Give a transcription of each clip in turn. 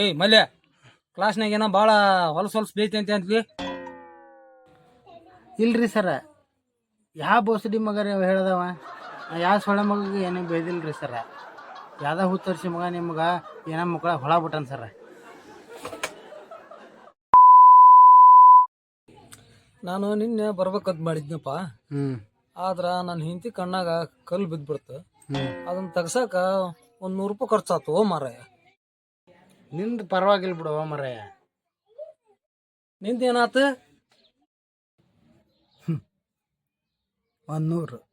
ಏಯ್ ಮಲ್ಯ ಕ್ಲಾಸ್ನಾಗ ಏನೋ ಭಾಳ ಹೊಲಸು ಹೊಲಸು ಬೇಯ್ತಿ ಅಂತ ಅಂತೀವಿ ಇಲ್ರಿ ಸರ. ಯಾವ ಬೋಸಡಿ ಮಗ ಅವ ಹೇಳ್ದವ? ಯಾವ ಸೊಳ್ಳೆ ಮಗಗೆ ಏನೂ ಬೈದಿಲ್ರಿ ಸರ. ಯಾವ್ದ ಹೂ ತರ್ಸಿ ಮಗ ನಿಮ್ಗೆ ಏನೋ ಮಕ್ಕಳ ಹೊಳ ಬಿಟ್ಟನ್ ಸರ. ನಾನು ನಿನ್ನೆ ಬರ್ಬೇಕಂತ ಮಾಡಿದ್ನಪ್ಪ. ಹ್ಞೂ ಆದ್ರ ನನ್ನ ಹಿಂತಿ ಕಣ್ಣಾಗ ಕಲ್ಲು ಬಿದ್ದ್ಬಿಡ್ತು ಅದನ್ನ ತೆಗ್ಸಾಕ ಒಂದು ನೂರು ರೂಪಾಯಿ ಖರ್ಚಾತು ಓ ಮಾರಾಯ. ನಿಂದು ಪರವಾಗಿಲ್ಲ ಬಿಡು ಮರಯ್ಯ ನಿಂದ ಒಂದು ನೂರು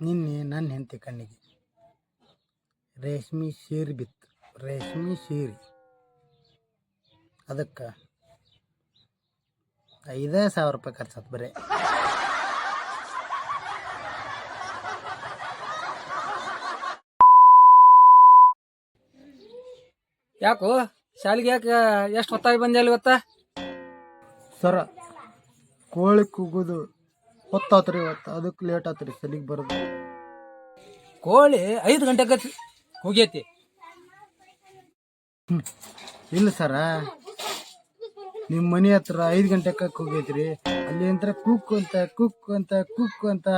ನಿನ್ನೆ ನನ್ನ ಹೆಂಡತಿ ಕಣ್ಣಿಗೆ ರೇಷ್ಮೆ ಸೀರೆ ಬಿತ್ತು. ರೇಷ್ಮೆ ಸೀರೆ. ಅದಕ್ಕೆ ಐದೇ ಸಾವಿರ ರೂಪಾಯಿ ಖರ್ಚಾತ್ ಬರೀ. ಯಾಕೋ? ಶಾಲೆಗೆ ಯಾಕೆ ಎಷ್ಟು ಹೊತ್ತಾಗಿ ಬಂದೆ ಅಲ್ಲಿ ಇವತ್ತ ಸರ ಕೋಳಿ ಕೂಗೋದು ಹೊತ್ತಾತ್ರಿ ಇವತ್ತು. ಅದಕ್ಕೆ ಲೇಟ್ ಆತ್ರಿ ಸಲಿಗೆ ಬರೋದು. ಕೋಳಿ ಐದು ಗಂಟೆಗೆ ಹೋಗೈತಿ ಇಲ್ಲ ಸರ. ನಿಮ್ಮ ಮನೆ ಹತ್ರ ಐದು ಗಂಟೆಗೆ ಹೋಗೈತ್ರಿ ಅಲ್ಲಿ ಅಂದ್ರೆ ಕುಕ್ ಅಂತ ಕುಕ್ ಅಂತ ಕುಕ್ ಅಂತ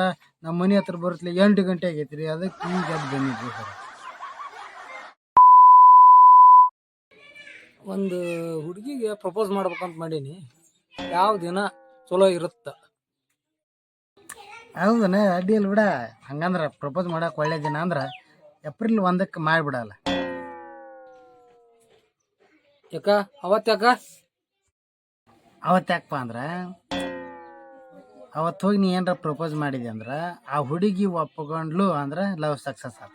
ನಮ್ಮ ಮನೆ ಹತ್ರ ಬರುತ್ತಲೆ ಎಂಟು ಗಂಟೆ ಆಗೈತ್ರಿ. ಅದಕ್ಕೆ ಈಗ ಅದು ಬಂದಿದ್ರಿ ಸರ್. ಒಂದು ಹುಡುಗಿಗೆ ಪ್ರಪೋಸ್ ಮಾಡ್ಬೇಕಂತ ಮಾಡೀನಿ. ಯಾವ ದಿನ ಚಲೋ ಇರುತ್ತ? ಹೌದನ ಅಡ್ಡಿ ಇಲ್ಲ ಬಿಡ. ಹಂಗಂದ್ರ ಪ್ರಪೋಸ್ ಮಾಡಕ್ ಒಳ್ಳೆ ದಿನ ಅಂದ್ರ ಏಪ್ರಿಲ್ ಒಂದಕ್ಕೆ ಮಾಡಿಬಿಡಲ್ಲ. ಯಾಕ? ಅವತ್ತು ಯಾಕ? ಅವತ್ತು ಯಾಕಪ್ಪ ಅಂದ್ರ ಅವತ್ತು ಹೋಗಿ ನೀ ಏನಾರ ಪ್ರಪೋಸ್ ಮಾಡಿದೆ ಅಂದ್ರೆ ಆ ಹುಡುಗಿ ಒಪ್ಕೊಂಡ್ಲು ಅಂದ್ರೆ ಲವ್ ಸಕ್ಸಸ್ ಆತ.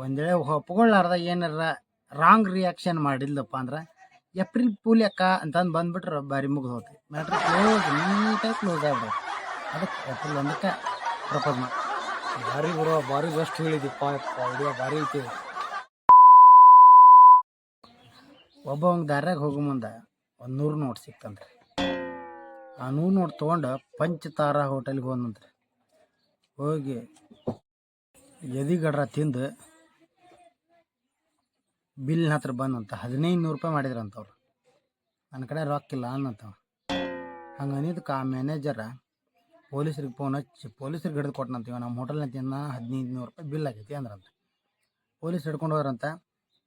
ಒಂದ್ ವೇಳೆ ಒಪ್ಕೊಳ್ಳಾರ್ದ ಏನಾರ ರಾಂಗ್ ರಿಯಾಕ್ಷನ್ ಮಾಡಿದ್ಲಪ್ಪ ಅಂದ್ರೆ ಏಪ್ರಿಲ್ ಪೂಲ್ ಅಕ್ಕ ಅಂತಂದು ಬಂದ್ಬಿಟ್ರೆ ಬಾರಿ ಮುಗಿದು ಹೋಗ್ತೈತಿ ಮ್ಯಾಟ್ರ್ ಕ್ಲೋಸ್ ನೀಟಾಗಿ ಕ್ಲೋಸ್ ಆಗ್ಬಿಡುತ್ತೆ. ಅದಕ್ಕೆ ಏಪ್ರಿಲ್ ಒಂದಕ್ಕೆ ಪ್ರಪೋಸ್ ಮಾಡಿ. ಭಾರಿ ಬಿಡೋ ಭಾರಿ ಬೆಸ್ಟ್ ಹೇಳಿದಿಪ್ಪ ಬಾರಿ ಭಾರಿ ಐತಿ. ಒಬ್ಬ ಒಂದು ದಾರ್ಯಾಗ ಹೋಗೋ ಮುಂದೆ ಒಂದು ನೂರು ನೋಟ್ ಸಿಕ್ತಂತ್ರಿ. ಆ ನೂರು ನೋಟ್ ತೊಗೊಂಡು ಪಂಚತಾರ ಹೋಟೆಲ್ಗೆ ಹೋದಂತ್ರಿ ಹೋಗಿ ಎದಿಗಡ್ರ ತಿಂದು ಬಿಲ್ ಹತ್ರ ಬಂದಂತ ಹದಿನೈದು ನೂರು ರೂಪಾಯಿ ಮಾಡಿದ್ರಂತವ್ರು. ನನ್ನ ಕಡೆ ರೊಕ್ಕ ಇಲ್ಲ ಅನ್ನಂತವ ಹಂಗೆ ಅನ್ನಿದ್ದಕ್ಕೆ ಆ ಮ್ಯಾನೇಜರ ಪೊಲೀಸ್ರಿಗೆ ಫೋನ್ ಹಚ್ಚಿ, ಪೊಲೀಸ್ರಿಗೆ ಹಿಡಿದು ಕೊಟ್ಟನಂತೀವ ನಮ್ಮ ಹೋಟೆಲ್ನ ತಿನ್ನ ಹದಿನೈದು ನೂರು ರೂಪಾಯಿ ಬಿಲ್ ಆಗೈತಿ ಅಂದ್ರಂತ. ಪೊಲೀಸ್ ಹಿಡ್ಕೊಂಡು ಹೋದ್ರಂತ,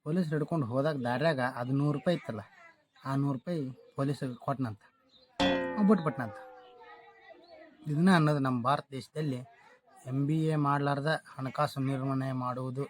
ಪೊಲೀಸ್ ಹಿಡ್ಕೊಂಡು ಹೋದಾಗ ದಾರ್ಯಾಗ ಅದು ನೂರು ರೂಪಾಯಿ ಇತ್ತಲ್ಲ, ಆ ನೂರು ರೂಪಾಯಿ ಪೊಲೀಸ್ರಿಗೆ ಕೊಟ್ಟನಂತ ಬಿಟ್ಬಿಟ್ನಂತ. ಇದನ್ನ ಅನ್ನೋದು ನಮ್ಮ ಭಾರತ ದೇಶದಲ್ಲಿ ಎಂ ಬಿ ಎ ಮಾಡಲಾರ್ದ ಹಣಕಾಸು ನಿರ್ವಹಣೆ ಮಾಡುವುದು.